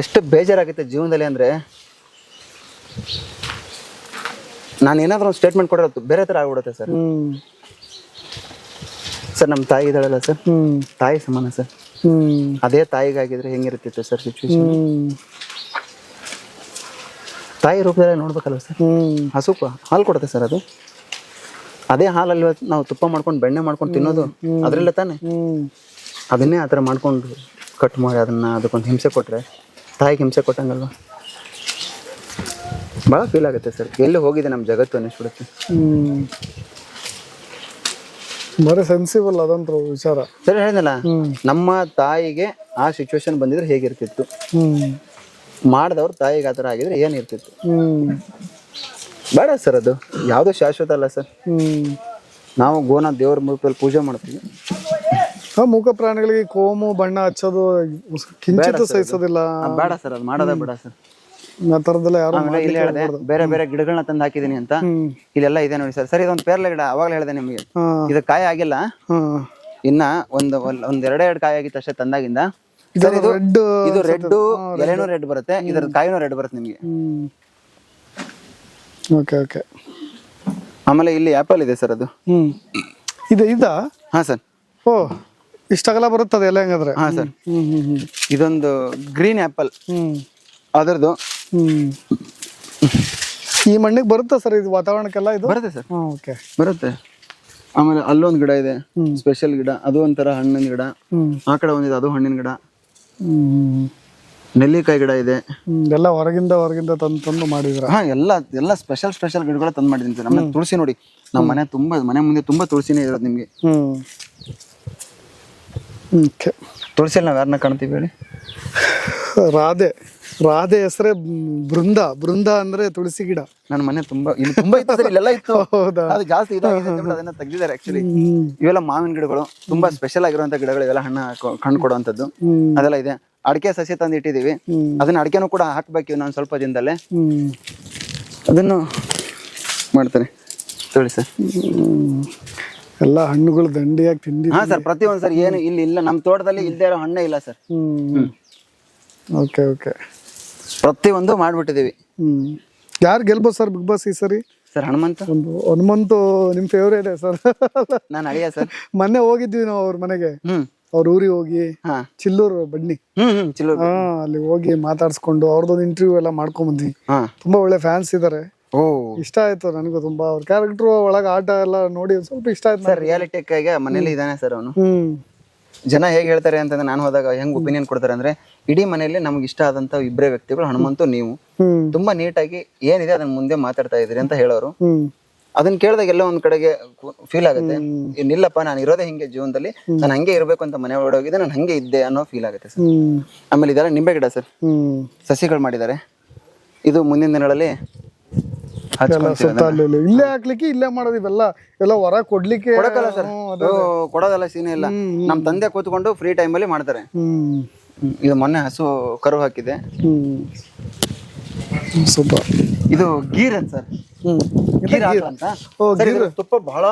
ಎಷ್ಟು ಬೇಜಾರಾಗುತ್ತೆ ಜೀವನದಲ್ಲಿ ಅಂದರೆ ನಾನು ಏನಾದರೂ ಒಂದು ಸ್ಟೇಟ್ಮೆಂಟ್ ಕೊಡೋದು ಬೇರೆ ಥರ ಆಗ್ಬಿಡುತ್ತೆ ಸರ್. ಸರ್ ನಮ್ಮ ತಾಯಿ ಇದ್ದಾಳಲ್ಲ ಸರ್. ತಾಯಿ ಸಮಾನ ಸರ್. ಅದೇ ತಾಯಿಗಾಗಿದ್ರೆ ಹೆಂಗಿರುತ್ತಿತ್ತು ಸರ್ ಸಿಚುವೇಶನ್ ತಾಯಿ ರೂಪದಲ್ಲಿ ನೋಡ್ಬೇಕಲ್ವ ಸರ್? ಹ್ಞೂ ಹಸು ಹಾಲು ಕೊಡುತ್ತೆ ಸರ್ ಅದು. ಅದೇ ಹಾಲಲ್ಲಿ ನಾವು ತುಪ್ಪ ಮಾಡ್ಕೊಂಡು ಬೆಣ್ಣೆ ಮಾಡ್ಕೊಂಡು ತಿನ್ನೋದು? ಅದರಲ್ಲ ತಾನೇ? ಅದನ್ನೇ ಆ ಥರ ಮಾಡ್ಕೊಂಡು ಕಟ್ ಮಾಡಿ ಅದನ್ನ ಅದಕ್ಕೊಂದು ಹಿಂಸೆ ಕೊಟ್ಟರೆ ತಾಯಿಗೆ ಹಿಂಸೆ ಕೊಟ್ಟಂಗಲ್ವಾ? ಭಾಳ ಫೀಲ್ ಆಗುತ್ತೆ ಸರ್. ಎಲ್ಲಿ ಹೋಗಿದೆ ನಮ್ಮ ಜಗತ್ತು ಅನ್ನಿಸ್ಬಿಡುತ್ತೆ ಬರೀ ಸೆನ್ಸಿಬಲ್ ಅದಂತ ವಿಚಾರ. ಸರಿ ಹೇಳಿದ್ನಲ್ಲ ನಮ್ಮ ತಾಯಿಗೆ ಆ ಸಿಚುವೇಶನ್ ಬಂದಿದ್ರೆ ಹೇಗಿರ್ತಿತ್ತು? ಮಾಡಿದವ್ರು ತಾಯಿಗೆ ಆ ಥರ ಆಗಿದ್ರೆ ಏನಿರ್ತಿತ್ತು? ಬೇಡ ಸರ್ ಅದು. ಯಾವುದೋ ಶಾಶ್ವತ ಅಲ್ಲ ಸರ್. ನಾವು ಗೋನ ದೇವ್ರ ಮೂರ್ತಿಯಲ್ಲಿ ಪೂಜೆ ಮಾಡ್ತೀವಿ. ಮೂಕ ಪ್ರಾಣಿಗಳಿಗೆ ಕೋಮು ಬಣ್ಣ ಹಚ್ಚೋದು ಕಿಂಚಿತ ಸಹಿಸೋದಿಲ್ಲ. ಬೇಡ ಸರ್ ಅದು ಮಾಡೋದೇ ಬೇಡ ಸರ್. ಆ ಥರದ್ದೆಲ್ಲ ಯಾರು ಆಮೇಲೆ ಇಲ್ಲಿ ಹೇಳಿದೆ ಬೇರೆ ಬೇರೆ ಗಿಡಗಳನ್ನ ತಂದು ಹಾಕಿದೀನಿ ಅಂತ. ಇಲ್ಲೆಲ್ಲ ಇದೆ ನೋಡಿ ಸರ್. ಸರ್ ಇದೊಂದು ಪೇರ್ಲೆ ಗಿಡ ಅವಾಗಲೇ ಹೇಳಿದೆ ನಿಮಗೆ. ಇದು ಕಾಯಿ ಆಗಿಲ್ಲ. ಇನ್ನ ಒಂದು ಒಂದ್ ಎರಡೇ ಎರಡು ಕಾಯಿ ಆಗಿತ್ತು ಅಷ್ಟೇ ತಂದಾಗಿಂದ. ಸರ್ ಇದು ರೆಡ್ ಎಲೆನೂ ರೆಡ್ ಬರುತ್ತೆ. ಇದ್ರ ಕಾಯಿನೂ ರೆಡ್ ಬರುತ್ತೆ ನಿಮಗೆ. Okay okay. ಆಮೇಲೆ ಇಲ್ಲಿ ಆಪಲ್ ಇದೆ ಸರ್ ಅದು. ಹ್ಮ್. ಇದು ಇದ? ಹಾ ಸರ್. ಓ. ಇಷ್ಟಗಲ ಬರುತ್ತದೆ ಎಲ್ಲ ಹೆಂಗಾದ್ರೆ? ಹಾ ಸರ್. ಇದೊಂದು ಗ್ರೀನ್ ಆಪಲ್ ಅದರದು. ಅದರದ್ದು ಈ ಮಣ್ಣಿಗೆ ಬರುತ್ತಾ ಸರ್ ಇದು ವಾತಾವರಣಕ್ಕೆಲ್ಲ ಇದು? ಬರುತ್ತೆ ಸರ್. ಹಾಂ ಓಕೆ. ಬರುತ್ತೆ. ಆಮೇಲೆ ಅಲ್ಲೊಂದು ಗಿಡ ಇದೆ. ಸ್ಪೆಷಲ್ ಗಿಡ. ಅದು ಒಂಥರ ಹಣ್ಣಿನ ಗಿಡ. ಆ ಕಡೆ ಒಂದಿದೆ ಅದು ಹಣ್ಣಿನ ಗಿಡ. ನೆಲ್ಲಿಕಾಯಿ ಗಿಡ ಇದೆ. ಎಲ್ಲ ಹೊರಗಿಂದ ಹೊರಗಿಂದ ತಂದು ತಂದು ಮಾಡಿದ್ರ? ಹಾ ಎಲ್ಲ ಎಲ್ಲ ಸ್ಪೆಷಲ್ ಸ್ಪೆಷಲ್ ಗಿಡಗಳ ತಂದು ಮಾಡಿದ್ದೀನಿ ಸರ್. ನಮ್ಮ ತುಳಸಿ ನೋಡಿ. ನಮ್ಮ ಮನೆ ತುಂಬಾ ಮನೆ ಮುಂದೆ ತುಂಬಾ ತುಳಸಿನೇ ಇರೋದು ನಿಮಗೆ. ಓಕೆ. ತುಳಸಿಯಲ್ಲಿ ನಾವು ಯಾರನ್ನ ಕಾಣ್ತೀವಿ ಹೇಳಿ? ರಾಧೆ. ರಾಧೆ ಹೆಸರೇ ಬೃಂದ. ಬೃಂದ ಅಂದ್ರೆ ತುಳಸಿ ಗಿಡ. ನನ್ನ ಮನೆ ತುಂಬಾ ಇಲ್ಲಿ ತುಂಬಾ ಇತ್ತು ಸರ್ ಇಲ್ಲೆಲ್ಲ ಇತ್ತು. ಹೌದಾ? ಅದು ಜಾಸ್ತಿ ಇದಾಗಿದೆ ಅಂತ ಅದನ್ನ ತೆಗ್ದಿದ್ದಾರೆ ಆಕ್ಚುಲಿ ಇವೆಲ್ಲ ಮಾವಿನ ಗಿಡಗಳು. ತುಂಬಾ ಸ್ಪೆಷಲ್ ಆಗಿರುವಂತ ಗಿಡಗಳು ಇವೆಲ್ಲ ಹಣ್ಣ ಕೊಡುವಂಥದ್ದು. ಹ್ಮ್. ಅದೆಲ್ಲ ಇದೆ. ಅಡಿಕೆ ಸಸಿ ತಂದು ಇಟ್ಟಿದೀವಿ ಹ್ಮ್. ಅದನ್ನ ಅಡಿಕೆನೂ ಕೂಡ ಹಾಕ್ಬೇಕು ನಾನು ಸ್ವಲ್ಪ ದಿನದಲ್ಲೇ. ಹ್ಮ್. ಅದನ್ನು ಮಾಡ್ತಾರೆ ತುಳಸಿ. ಎಲ್ಲ ಹಣ್ಣುಗಳು ದಂಡಿಯಾಗಿ ತಿಂಡಿ ಹಾ ಸರ್ ಪ್ರತಿ ಒಂದ್ ಸರ್ ಏನು ಇಲ್ಲಿ ಇಲ್ಲ ನಮ್ಮ ತೋಟದಲ್ಲಿ ಇಲ್ಲದೆ ಇರೋ ಹಣ್ಣೇ ಇಲ್ಲ ಸರ್. ಹ್ಮ್ ಓಕೆ ಓಕೆ. ಪ್ರತಿಯೊಂದು ಮಾಡ್ಬಿಟ್ಟಿದೀವಿ ಹ್ಮ್. ಯಾರು ಗೆಲ್ಬೋದು ಸರ್ ಬಿಗ್ ಬಾಸ್ ಈ ಸರಿ? ಸರ್ ಹನುಮಂತ. ಒಂದು ಹನುಮಂತು ನಿಮ್ ಫೇವ್ರೇಟ್ ಸರ್? ನಾನು ಅಳಿಯ ಸರ್. ಮೊನ್ನೆ ಹೋಗಿದ್ವಿ ನಾವು ಅವ್ರ ಮನೆಗೆ. ಹ್ಮ್. ಅವ್ರ ಊರಿಗೆ ಹೋಗಿ. ಹಾ. ಚಿಲ್ಲೂರು ಬನ್ನಿ. ಹ್ಮ್ ಹ್ಮ್ ಚಿಲ್ಲೋ ಹಾ ಅಲ್ಲಿ ಹೋಗಿ ಮಾತಾಡ್ಸ್ಕೊಂಡು ಅವ್ರದ್ದೊಂದು ಇಂಟರ್ವ್ಯೂ ಎಲ್ಲ ಮಾಡ್ಕೊಂಡ್ ಬಂದ್ವಿ. ಹಾ. ತುಂಬಾ ಒಳ್ಳೆ ಫ್ಯಾನ್ಸ್ ಇದಾರೆ. ಓ. ಇಷ್ಟ ಆಯ್ತು ನನಗೂ ತುಂಬಾ. ಅವ್ರ ಕ್ಯಾರೆಕ್ಟರ್ ಒಳಗೆ ಆಟ ಎಲ್ಲ ನೋಡಿ ಒಂದ್ ಸ್ವಲ್ಪ ಇಷ್ಟ ಆಯ್ತು ಸರ್ ರಿಯಾಲಿಟಿಕ್ಕಾಗಿ ಮನೇಲಿ ಇದ್ದಾನೆ ಸರ್ ಅವನು. ಹ್ಮ್. ಜನ ಹೇಗೆ ಹೇಳ್ತಾರೆ ಅಂತಂದ್ರೆ ನಾನು ಹೋದಾಗ ಹೆಂಗ್ ಒಪಿನಿಯನ್ ಕೊಡ್ತಾರೆ ಅಂದ್ರೆ ಇಡೀ ಮನೆಯಲ್ಲಿ ನಮ್ಗೆ ಇಷ್ಟ ಆದಂತ ಇಬ್ಬರೇ ವ್ಯಕ್ತಿಗಳು ಹನುಮಂತು ನೀವು. ಹ್ಮ್. ತುಂಬಾ ನೀಟಾಗಿ ಏನಿದೆ ಅದನ್ನ ಮುಂದೆ ಮಾತಾಡ್ತಾ ಇದ್ರಿ ಅಂತ ಹೇಳೋರು. ಹ್ಮ್. ಅದನ್ನ ಕೇಳಿದಾಗ ಎಲ್ಲೋ ಒಂದ್ ಕಡೆಗೆ ಫೀಲ್ ಆಗುತ್ತೆ. ಇನ್ನಿಲ್ಲಪ್ಪ ನಾನು ಇರೋದೇ ಹಿಂಗೆ ಜೀವನದಲ್ಲಿ. ನಾನು ಹಂಗೆ ಇರಬೇಕು ಅಂತ ಮನೆ ಹೊರಡೋಗಿದೆ ನಾನು ಹಂಗೆ ಇದ್ದೆ ಅನ್ನೋ ಫೀಲ್ ಆಗುತ್ತೆ ಸರ್. ಹ್ಮ್. ಆಮೇಲೆ ಇದೆಲ್ಲ ನಿಂಬೆ ಗಿಡ ಸರ್. ಹ್ಮ್. ಸಸಿಗಳು ಮಾಡಿದ್ದಾರೆ. ಇದು ಮುಂದಿನ ದಿನಗಳಲ್ಲಿ ಸುತ್ತ ಅಲ್ಲಿ ಇಲ್ಲಿ. ಹಾಕ್ಲಿಕ್ಕೆ ಇಲ್ಲೇ ಮಾಡೋದು ಇವೆಲ್ಲ. ಎಲ್ಲ ಹೊರ ಕೊಡ್ಲಿಕ್ಕೆ ಸರ್. ಕೊಡೋದಲ್ಲ ಸೀನ್ ಇಲ್ಲ. ನಮ್ಮ ತಂದೆ ಕೂತ್ಕೊಂಡು ಫ್ರೀ ಟೈಮಲ್ಲಿ ಮಾಡ್ತಾರೆ. ಇದು ಮೊನ್ನೆ ಹಸು ಕರು ಹಾಕಿದೆ. ಸೂಪರ್. ಇದು ಗೀರ್ ಅಂತ ಸರ್. ಗೀರ್ ಅಂತ ಸರ್, ತುಪ್ಪ ಬಹಳ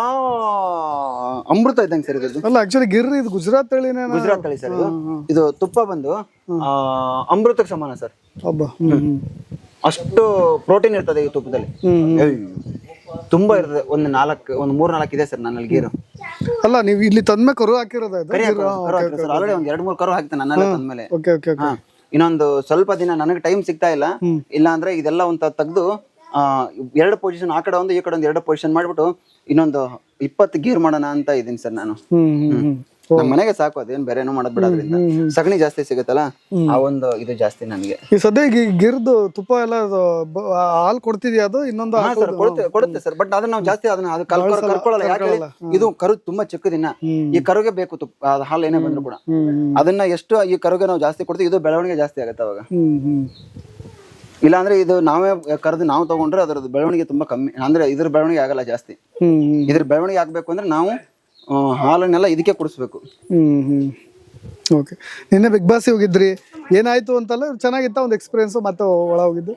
ಅಮೃತ ಇದ್ದಂಗೆ ಸರ್ ಇದು ಅಲ್ಲ ಆಕ್ಚುಲಿ ಗಿರ್ ಇದು ಗುಜರಾತ್ ತಳಿನೇ ಗುಜರಾತ್ ತಳಿ ಸರ್ ಇದು. ಇದು ತುಪ್ಪ ಬಂದು ಆ, ಅಮೃತಕ್ಕೆ ಸಮಾನ ಸರ್. ಹ್ಮ್. ಅಷ್ಟು ಪ್ರೋಟೀನ್ ಇರ್ತದೆ ಈ ತುಪ್ಪದಲ್ಲಿ. ತುಂಬಾ ಇರ್ತದೆ. ಒಂದು ನಾಲ್ಕು ಒಂದು ಮೂರ್ ನಾಲ್ಕು ಇದೆ ಸರ್ ನನ್ನಲ್ಲಿ ಗೀರು. ಅಲ್ಲ ನೀವು ಇಲ್ಲಿ ತಂದ್ಮೇಲೆ ಕರು ಹಾಕಿರೋದ ಆಲ್ರೆಡಿ ಒಂದ್ ಎರಡ್ ಮೂರು ಕರು ಹಾಕ್ತೇನೆ ನನ್ನಲ್ಲಿ ತಂದ್ಮೇಲೆ. ಇನ್ನೊಂದು ಸ್ವಲ್ಪ ದಿನ ನನಗೆ ಟೈಮ್ ಸಿಗ್ತಾ ಇಲ್ಲ. ಇಲ್ಲ ಅಂದ್ರೆ ಇದೆಲ್ಲ ಒಂದ್ ತೆಗೆದು ಎರಡು ಪೊಸಿಷನ್ ಆ ಕಡೆ ಒಂದು ಈ ಕಡೆ ಒಂದು ಎರಡು ಪೊಸಿಷನ್ ಮಾಡ್ಬಿಟ್ಟು ಇನ್ನೊಂದು ಇಪ್ಪತ್ತು ಗೀರ್ ಮಾಡೋಣ ಅಂತ ಇದೀನಿ ಸರ್ ನಾನು. ನಮ್ಮ ಮನೆಗೆ ಸಾಕು ಅದೇನು ಬೇರೆನೂ ಮಾಡೋದ್ ಬಿಡೋದ್ರಿಂದ. ಸಗಣಿ ಜಾಸ್ತಿ ಸಿಗುತ್ತಲ್ಲ ಆ ಒಂದು ಇದು ಜಾಸ್ತಿ ನನಗೆ. ಈ ಸದ್ಯ ಈ ಗಿರ್ದು ತುಪ್ಪ ಎಲ್ಲ ಹಾಲು ಕೊಡ್ತಿದ್ಯಾ ಅದು? ಇನ್ನೊಂದು ಹಾ ಸರ್ ಕೊಡುತ್ತೆ ಕೊಡುತ್ತೆ ಸರ್ ಬಟ್ ಅದನ್ನ ನಾವು ಜಾಸ್ತಿ ಅದನ್ನ ಅದು ಯಾಕೆ ಹೇಳಿ? ಇದು ಕರು ತುಂಬಾ ಚಿಕ್ಕದಿನ ಈ ಕರುಗೆ ಬೇಕು ತುಪ್ಪ ಅದು ಹಾಲು ಏನೇ ಬಂದ್ರು ಕೂಡ. ಅದನ್ನ ಎಷ್ಟು ಈ ಕರುಗೆ ನಾವು ಜಾಸ್ತಿ ಕೊಡ್ತೀವಿ ಇದು ಬೆಳವಣಿಗೆ ಜಾಸ್ತಿ ಆಗುತ್ತೆ ಅವಾಗ. ಹ್ಮ್ ಹ್ಮ್. ಇಲ್ಲಾಂದ್ರೆ ಇದು ನಾವೇ ಕರೆದು ನಾವು ತಗೊಂಡ್ರೆ ಅದರದ್ದು ಬೆಳವಣಿಗೆ ತುಂಬಾ ಕಮ್ಮಿ ಅಂದ್ರೆ ಇದ್ರ ಬೆಳವಣಿಗೆ ಆಗಲ್ಲ ಜಾಸ್ತಿ. ಹ್ಮ್ ಹ್ಮ್. ಇದ್ರ ಬೆಳವಣಿಗೆ ಆಗ್ಬೇಕು ಅಂದ್ರೆ ನಾವು ಹಾಲನ್ನೆಲ್ಲ ಇದಕ್ಕೆ ಕುಡಿಸ್ಬೇಕು. ಹ್ಮ್ ಹ್ಮ್. ಓಕೆ ನಿನ್ನೆ ಬಿಗ್ ಬಾಸ್ ಹೋಗಿದ್ರಿ. ಏನಾಯ್ತು ಅಂತಲ್ಲ ಚೆನ್ನಾಗಿತ್ತ ಒಂದು ಎಕ್ಸ್ಪೀರಿಯನ್ಸ್ ಮತ್ತೆ ಒಳ ಹೋಗಿದ್ದು.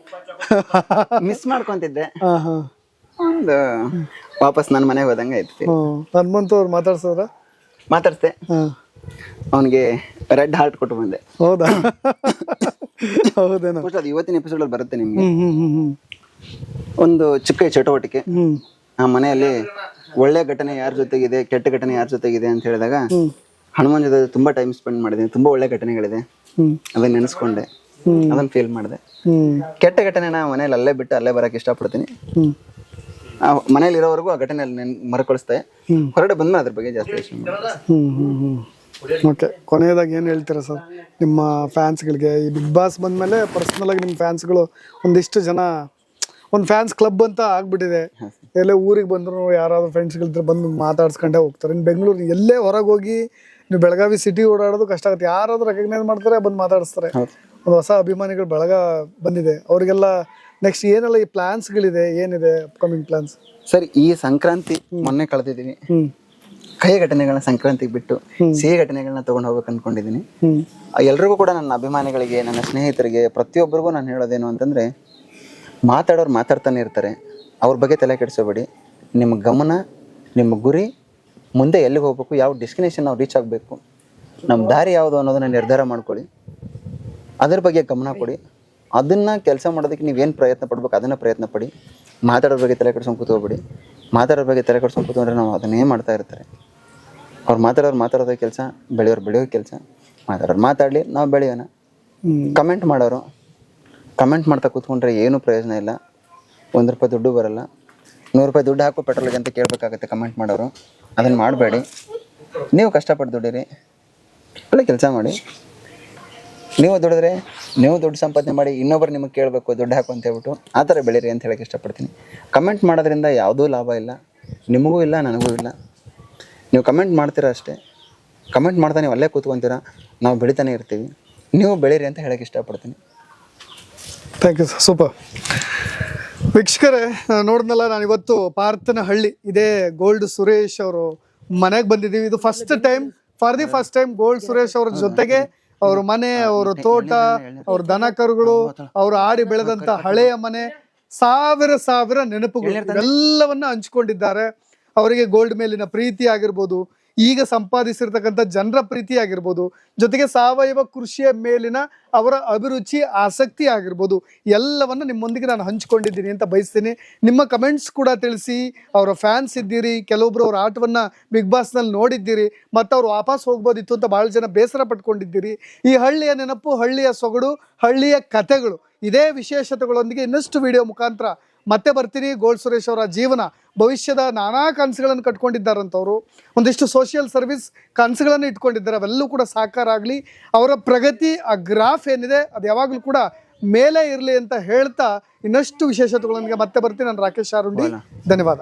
ಮಿಸ್ ಮಾಡ್ಕೊಂತಿದ್ದೆ. ಹಾ ಹಾ. ಒಂದು ವಾಪಸ್ ನನ್ನ ಮನೆಗೆ ಹೋದಂಗೆ ಆಯ್ತು. ನನ್ ಬಂತು ಅವ್ರು ಮಾತಾಡ್ಸೋರ ಮಾತಾಡ್ತೆ ಹಾ. ಅವನಿಗೆ ರೆಡ್ ಹಾರ್ಟ್ ಕೊಟ್ಟು ಬಂದೆ. ಹೌದಾ? ಹೌದೇನೋ. ಅದು ಇವತ್ತಿನ ಎಪಿಸೋಡ್ ಅಲ್ಲಿ ಬರುತ್ತೆ ನಿಮ್ಗೆ. ಹ್ಮ್ ಹ್ಮ್ ಹ್ಮ್ ಹ್ಮ್. ಒಂದು ಚಿಕ್ಕ ಚಟುವಟಿಕೆ. ಹ್ಮ್. ಆ ಮನೆಯಲ್ಲಿ ಒಳ್ಳೆ ಘಟನೆ ಯಾರ ಜೊತೆಗಿದೆ ಕೆಟ್ಟ ಘಟನೆ ಯಾರ ಜೊತೆಗಿದೆ ಅಂತ ಹೇಳಿದಾಗ ಹ್ಮ್. ಹನುಮಾನ್ ಜೊತೆ ತುಂಬಾ ಟೈಮ್ ಸ್ಪೆಂಡ್ ಮಾಡಿದ್ದೀನಿ ತುಂಬಾ ಒಳ್ಳೆ ಘಟನೆಗಳಿದೆ. ಹ್ಮ್. ಅದನ್ನ ನೆನೆಸ್ಕೊಂಡೆ. ಅದನ್ನ ಫೀಲ್ ಮಾಡಿದೆ. ಕೆಟ್ಟ ಕೆಟ್ಟ ನಾ ಮನೇಲಿ ಅಲ್ಲೇ ಬಿಟ್ಟು ಅಲ್ಲೇ ಬರಕ್ಕೆ ಇಷ್ಟಪಡ್ತೀನಿ. ಮನೇಲಿ ಇರೋವರೆಗೂ ಆ ಘಟನೆ ನೆನ್ ಮರುಕಳಿಸ್ತೆ ಹೊರಡೆ ಹೊರಗಡೆ ಬಂದ್ಮೇಲೆ ಅದ್ರ ಬಗ್ಗೆ ಜಾಸ್ತಿ ಯೋಚನೆ ಓಕೆ ಕೊನೆಯದಾಗಿ ಏನು ಹೇಳ್ತೀರಾ ಸರ್? ನಿಮ್ಮ ಫ್ಯಾನ್ಸ್ಗಳಿಗೆ ಈ ಬಿಗ್ ಬಾಸ್ ಬಂದಮೇಲೆ ಪರ್ಸ್ನಲ್ ಆಗಿ ನಿಮ್ಮ ಫ್ಯಾನ್ಸ್ಗಳು ಒಂದಿಷ್ಟು ಜನ ಒಂದು ಫ್ಯಾನ್ಸ್ ಕ್ಲಬ್ ಅಂತ ಆಗ್ಬಿಟ್ಟಿದೆ. ಎಲ್ಲೇ ಊರಿಗೆ ಬಂದ್ರು ಯಾರಾದ್ರೂ ಫ್ರೆಂಡ್ಸ್ಗಳಿದ್ರೆ ಬಂದು ಮಾತಾಡ್ಸ್ಕೊಂಡೇ ಹೋಗ್ತಾರೆ. ಇನ್ನು ಬೆಂಗಳೂರು ಎಲ್ಲೇ ಹೊರಗೆ ಹೋಗಿ ನೀವು ಬೆಳಗಾವಿ ಸಿಟಿ ಓಡಾಡೋದು ಕಷ್ಟ ಆಗುತ್ತೆ. ಯಾರಾದ್ರೂ ರೆಕಗ್ನೈಸ್ ಮಾಡ್ತಾರೆ ಬಂದು ಮಾತಾಡಿಸ್ತಾರೆ. ಒಂದು ಹೊಸ ಅಭಿಮಾನಿಗಳು ಬೆಳಗ ಬಂದಿದೆ. ಅವರಿಗೆಲ್ಲ ನೆಕ್ಸ್ಟ್ ಏನೆಲ್ಲ ಈ ಪ್ಲಾನ್ಸ್ಗಳಿದೆ ಏನಿದೆ ಅಪ್ಕಮಿಂಗ್ ಪ್ಲಾನ್ಸ್ ಸರಿ ಈ ಸಂಕ್ರಾಂತಿ ಮೊನ್ನೆ ಕಳೆದಿದ್ದೀನಿ. ಕೈ ಕಹಿ ಘಟನೆಗಳನ್ನ ಸಂಕ್ರಾಂತಿಗೆ ಬಿಟ್ಟು ಸಿಹಿ ಘಟನೆಗಳನ್ನ ತಗೊಂಡು ಹೋಗ್ಬೇಕು ಅನ್ಕೊಂಡಿದ್ದೀನಿ. ಎಲ್ರಿಗೂ ಕೂಡ ನನ್ನ ಅಭಿಮಾನಿಗಳಿಗೆ ನನ್ನ ಸ್ನೇಹಿತರಿಗೆ ಪ್ರತಿಯೊಬ್ಬರಿಗೂ ನಾನು ಹೇಳೋದೇನು ಅಂತಂದ್ರೆ ಮಾತಾಡೋರು ಮಾತಾಡ್ತಾನೆ ಇರ್ತಾರೆ. ಅವ್ರ ಬಗ್ಗೆ ತಲೆ ಕೆಡಿಸೋಬೇಡಿ ನಿಮ್ಮ ಗಮನ ನಿಮ್ಮ ಗುರಿ ಮುಂದೆ ಎಲ್ಲಿಗೆ ಹೋಗ್ಬೇಕು ಯಾವ ಡೆಸ್ಟಿನೇಷನ್ ನಾವು ರೀಚ್ ಆಗಬೇಕು ನಮ್ಮ ದಾರಿ ಯಾವುದು ಅನ್ನೋದನ್ನ ನಿರ್ಧಾರ ಮಾಡ್ಕೊಳ್ಳಿ. ಅದ್ರ ಬಗ್ಗೆ ಗಮನ ಕೊಡಿ. ಅದನ್ನ ಕೆಲಸ ಮಾಡೋದಕ್ಕೆ ನೀವೇನು ಪ್ರಯತ್ನ ಪಡ್ಬೇಕು ಅದನ್ನ ಪ್ರಯತ್ನ ಪಡಿ. ಮಾತಾಡೋದ್ರ ಬಗ್ಗೆ ತಲೆ ಕೆಡ್ಸ್ಕೊಂಡು ಕೂತ್ಕೋಬೇಡಿ. ಮಾತಾಡೋರ ಬಗ್ಗೆ ತಲೆ ಕೆಡ್ಸ್ಕೊಂಡು ಕೂತ್ಕೊಂಡ್ರೆ ನಾವು ಅದನ್ನೇ ಮಾಡ್ತಾ ಇರ್ತಾರೆ. ಅವ್ರು ಮಾತಾಡೋರು ಮಾತಾಡೋದೇ ಕೆಲಸ ಬೆಳೆಯೋರು ಬೆಳೆಯೋ ಕೆಲಸ. ಮಾತಾಡೋರು ಮಾತಾಡಲಿ ನಾವು ಬೆಳೆಯೋಣ. ಕಮೆಂಟ್ ಮಾಡೋರು. ಕಮೆಂಟ್ ಮಾಡ್ತಾ ಕೂತ್ಕೊಂಡ್ರೆ ಏನೂ ಪ್ರಯೋಜನ ಇಲ್ಲ. ಒಂದು ರೂಪಾಯಿ ದುಡ್ಡು ಬರಲ್ಲ. ನೂರು ರೂಪಾಯಿ ದುಡ್ಡು ಹಾಕು ಪೆಟ್ರೋಲ್ಗೆ ಅಂತ ಕೇಳಬೇಕಾಗತ್ತೆ ಕಮೆಂಟ್ ಮಾಡೋರು. ಅದನ್ನು ಮಾಡಬೇಡಿ. ನೀವು ಕಷ್ಟಪಟ್ಟು ದುಡೀರಿ. ಒಳ್ಳೆ ಕೆಲಸ ಮಾಡಿ. ನೀವು ದುಡಿದ್ರೆ ನೀವು ದುಡ್ಡು ಸಂಪಾದನೆ ಮಾಡಿ ಇನ್ನೊಬ್ರು ನಿಮಗೆ ಕೇಳಬೇಕು ದುಡ್ಡು ಹಾಕು ಅಂತ ಹೇಳ್ಬಿಟ್ಟು ಆ ಥರ ಬೆಳೀರಿ ಅಂತ ಹೇಳಕ್ಕೆ ಇಷ್ಟಪಡ್ತೀನಿ. ಕಮೆಂಟ್ ಮಾಡೋದ್ರಿಂದ ಯಾವುದೂ ಲಾಭ ಇಲ್ಲ. ನಿಮಗೂ ಇಲ್ಲ, ನನಗೂ ಇಲ್ಲ. ನೀವು ಕಮೆಂಟ್ ಮಾಡ್ತೀರಾ ಅಷ್ಟೇ. ಕಮೆಂಟ್ ಮಾಡ್ತಾ ನೀವು ಅಲ್ಲೇ ಕೂತ್ಕೊಂತೀರಾ. ನಾವು ಬೆಳಿತಾನೆ ಇರ್ತೀವಿ. ನೀವು ಬೆಳೀರಿ ಅಂತ ಹೇಳಕ್ಕೆ ಇಷ್ಟಪಡ್ತೀನಿ. ಥ್ಯಾಂಕ್ ಯು ಸರ್ ಸೂಪರ್ ವೀಕ್ಷಕರೇ ನೋಡಿದ್ನಲ್ಲ ನಾನು ಇವತ್ತು ಪಾರ್ಥನ ಹಳ್ಳಿ ಇದೇ ಗೋಲ್ಡ್ ಸುರೇಶ್ ಅವರು ಮನೆಗೆ ಬಂದಿದ್ದೀವಿ. ಇದು first time for the first time gold Suresh ಅವ್ರ ಜೊತೆಗೆ ಅವ್ರ ಮನೆ ಅವ್ರ ತೋಟ ಅವ್ರ ದನ ಕರುಗಳು ಅವ್ರು ಆಡಿ ಬೆಳೆದಂತ ಹಳೆಯ ಮನೆ ಸಾವಿರ ಸಾವಿರ ನೆನಪುಗಳು ಎಲ್ಲವನ್ನ ಹಂಚ್ಕೊಂಡಿದ್ದಾರೆ. ಅವರಿಗೆ ಗೋಲ್ಡ್ ಮೇಲಿನ ಪ್ರೀತಿ ಆಗಿರ್ಬೋದು ಈಗ ಸಂಪಾದಿಸಿರ್ತಕ್ಕಂಥ ಜನರ ಪ್ರೀತಿ ಆಗಿರ್ಬೋದು ಜೊತೆಗೆ ಸಾವಯವ ಕೃಷಿಯ ಮೇಲಿನ ಅವರ ಅಭಿರುಚಿ, ಆಸಕ್ತಿ ಆಗಿರ್ಬೋದು, ಎಲ್ಲವನ್ನು ನಿಮ್ಮೊಂದಿಗೆ ನಾನು ಹಂಚಿಕೊಂಡಿದ್ದೀನಿ ಅಂತ ಬಯಸ್ತೀನಿ. ನಿಮ್ಮ ಕಮೆಂಟ್ಸ್ ಕೂಡ ತಿಳಿಸಿ, ಅವರ ಫ್ಯಾನ್ಸ್ ಇದ್ದೀರಿ, ಕೆಲವೊಬ್ರು ಅವ್ರ ಆಟವನ್ನು ಬಿಗ್ ಬಾಸ್ನಲ್ಲಿ ನೋಡಿದ್ದೀರಿ, ಮತ್ತು ಅವ್ರು ವಾಪಸ್ ಹೋಗ್ಬೋದಿತ್ತು ಅಂತ ಭಾಳ ಜನ ಬೇಸರ ಪಟ್ಕೊಂಡಿದ್ದೀರಿ. ಈ ಹಳ್ಳಿಯ ನೆನಪು, ಹಳ್ಳಿಯ ಸೊಗಡು, ಹಳ್ಳಿಯ ಕಥೆಗಳು, ಇದೇ ವಿಶೇಷತೆಗಳೊಂದಿಗೆ ಇನ್ನಷ್ಟು ವಿಡಿಯೋ ಮುಖಾಂತರ ಮತ್ತೆ ಬರ್ತೀನಿ ಗೋಲ್ಡ್ ಸುರೇಶ್ ಅವರ ಜೀವನ. ಭವಿಷ್ಯದ ನಾನಾ ಕನಸುಗಳನ್ನು ಕಟ್ಕೊಂಡಿದ್ದಾರಂಥವ್ರು ಒಂದಿಷ್ಟು ಸೋಷಿಯಲ್ ಸರ್ವಿಸ್ ಕನಸುಗಳನ್ನು ಇಟ್ಕೊಂಡಿದ್ದಾರೆ. ಅವೆಲ್ಲವೂ ಕೂಡ ಸಾಕಾರ ಆಗಲಿ. ಅವರ ಪ್ರಗತಿ ಆ ಗ್ರಾಫ್ ಏನಿದೆ ಅದು ಯಾವಾಗಲೂ ಕೂಡ ಮೇಲೆ ಇರಲಿ ಅಂತ ಹೇಳ್ತಾ ಇನ್ನಷ್ಟು ವಿಶೇಷತೆಗಳೊಂದಿಗೆ ಮತ್ತೆ ಬರ್ತೀನಿ. ನಾನು ರಾಕೇಶ್ ಶಾರುಂಡಿ ಧನ್ಯವಾದ.